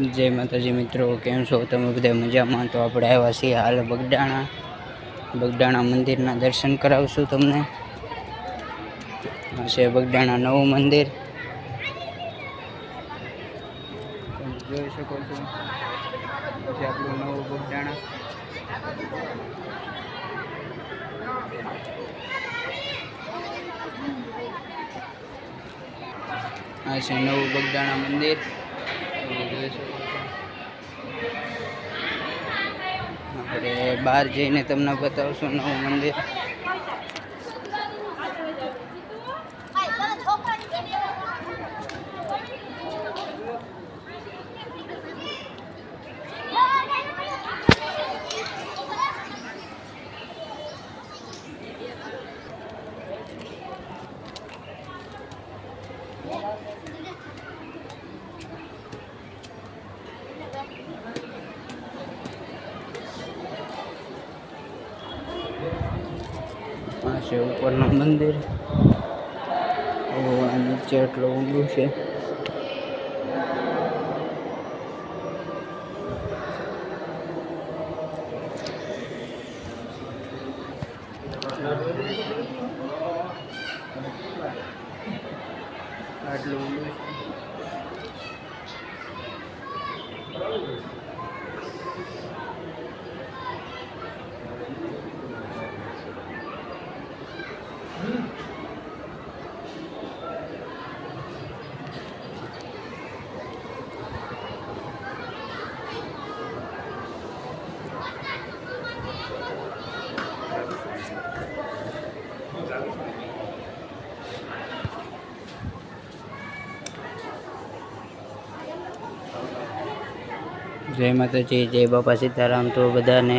જય માતાજી મિત્રો, કેમ છો? તમે બધા મજામાં? તો આપણે આવ્યા છીએ હાલ બગડાણા. બગડાણા મંદિરના દર્શન કરાવશું તમને. છે બગડાણા નવું મંદિર. જોઈ શકો છો. પછી આપણું નવું બગડાણા. આ નવું બગડાણા મંદિર. આપણે બહાર જઈને તમને બતાવશું નવું મંદિર. આ ઉપરનું મંદિર. નીચે એટલું ઊંડું છે. આટલું ઊંડું જય માતાજી જય બાપા સીતારામ. તો બધાને